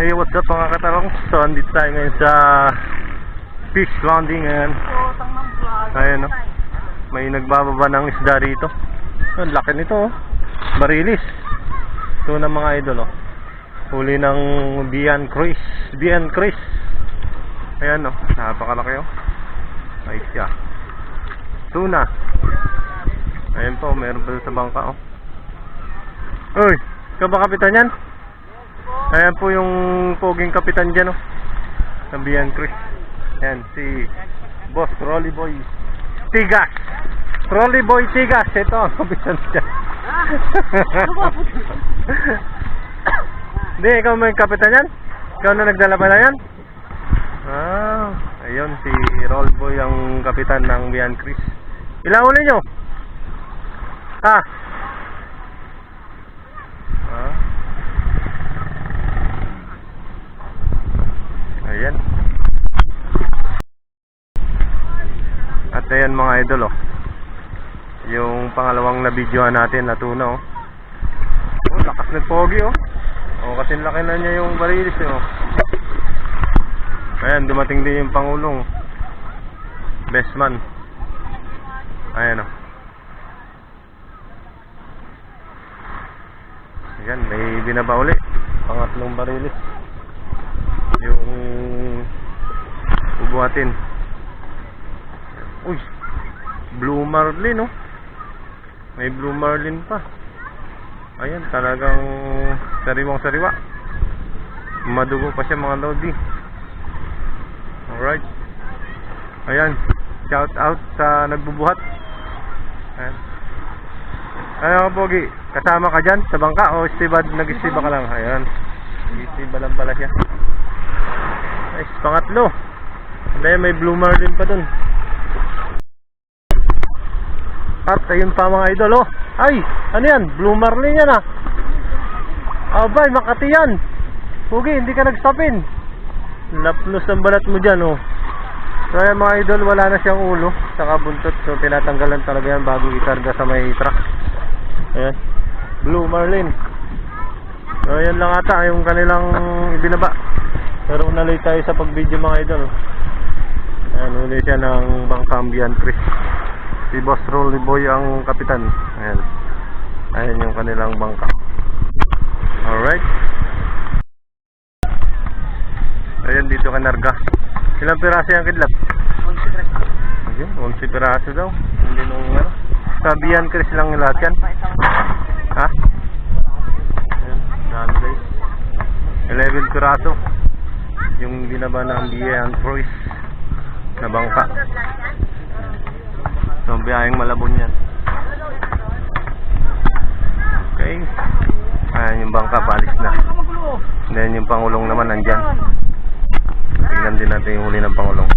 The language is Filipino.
Hey, what's up mga katarong? So, andito tayo ngayon sa fish landing ngayon. Ayan, no? May nagbababa ng isda rito. Ang laki nito, oh. Barilis. Ito na mga idol, oh. Huli ng Bian Cruise. Bian Cruise. Ayan, oh. Napakalaki, oh. Ay, siya. Tuna. Ayan po, meron pa sa bangka, oh. Uy, ikaw ba kapitan yan? Ayan po yung poging kapitan dyan, oh. Ng Bian Cruise. Ayan, si Boss Rolly Boy Tigas. Rolly Boy Tigas. Ito ang kapitan dyan. Hindi, ikaw may kapitan yan? Ikaw na nagdala ba na yan? Ah, ayun, si Roll Boy ang kapitan ng Bian Cruise. Ilang uli nyo? Ah. Ayan. At ayan mga idol oh. Yung pangalawang na videohan natin na tuna oh. Oh, lakas ng pogi oh. Oh, kasi laki na niya yung barilis eh, oh. Ayan, dumating din yung pangulong. Best man. Ayan oh. Ayan, may binaba uli. Pangatlong barilis. Yung bubuhatin. Uy, Blue Marlin, oh. May Blue Marlin pa. Ayan, talagang sariwang sariwa. Madugo pa siya mga lodi. Alright. Ayan, shout out sa nagbubuhat. Ayan. Ano Pogi, kasama ka dyan sa bangka o istibad, nag-istiba ka lang? Ayan, nag-istiba lang pala siya. Ay, pangatlo. Dahil may blue marlin pa dun. At ayun pa mga idol, oh. Ay, ano yan? Blue marlin yan, ah. Abay, Makati yan. Pugi, hindi ka nagstopin. Lapnos ang balat mo dyan, oh. So ayan mga idol, wala na siyang ulo. Saka buntot. So tinatanggalan talaga yan bago ikarga sa may truck. Ayan. Blue marlin. So ayan lang ata yung kanilang ibinaba. Pero nalay tayo sa pag-video mga idol. Ayan, huli siya ng Bangkambian Chris. Si Boss Rolly Boy ang kapitan. Ayan. Ayan yung kanilang bangka. Alright. Ayan dito ka narga. Ilang piraso yung kidlat? Ayun, 11 piraso daw. Hindi nung ano. Sabihan Chris lang lahat yan. Ha? Ayan, dami guys. 11 piraso. Yung binaba ng BA Cruise na bangka. So, biyaheng malabon yan. Okay. Ayan yung bangka, palis na. Then yung pangulong naman nandyan. Tingnan din natin yung huli ng pangulong.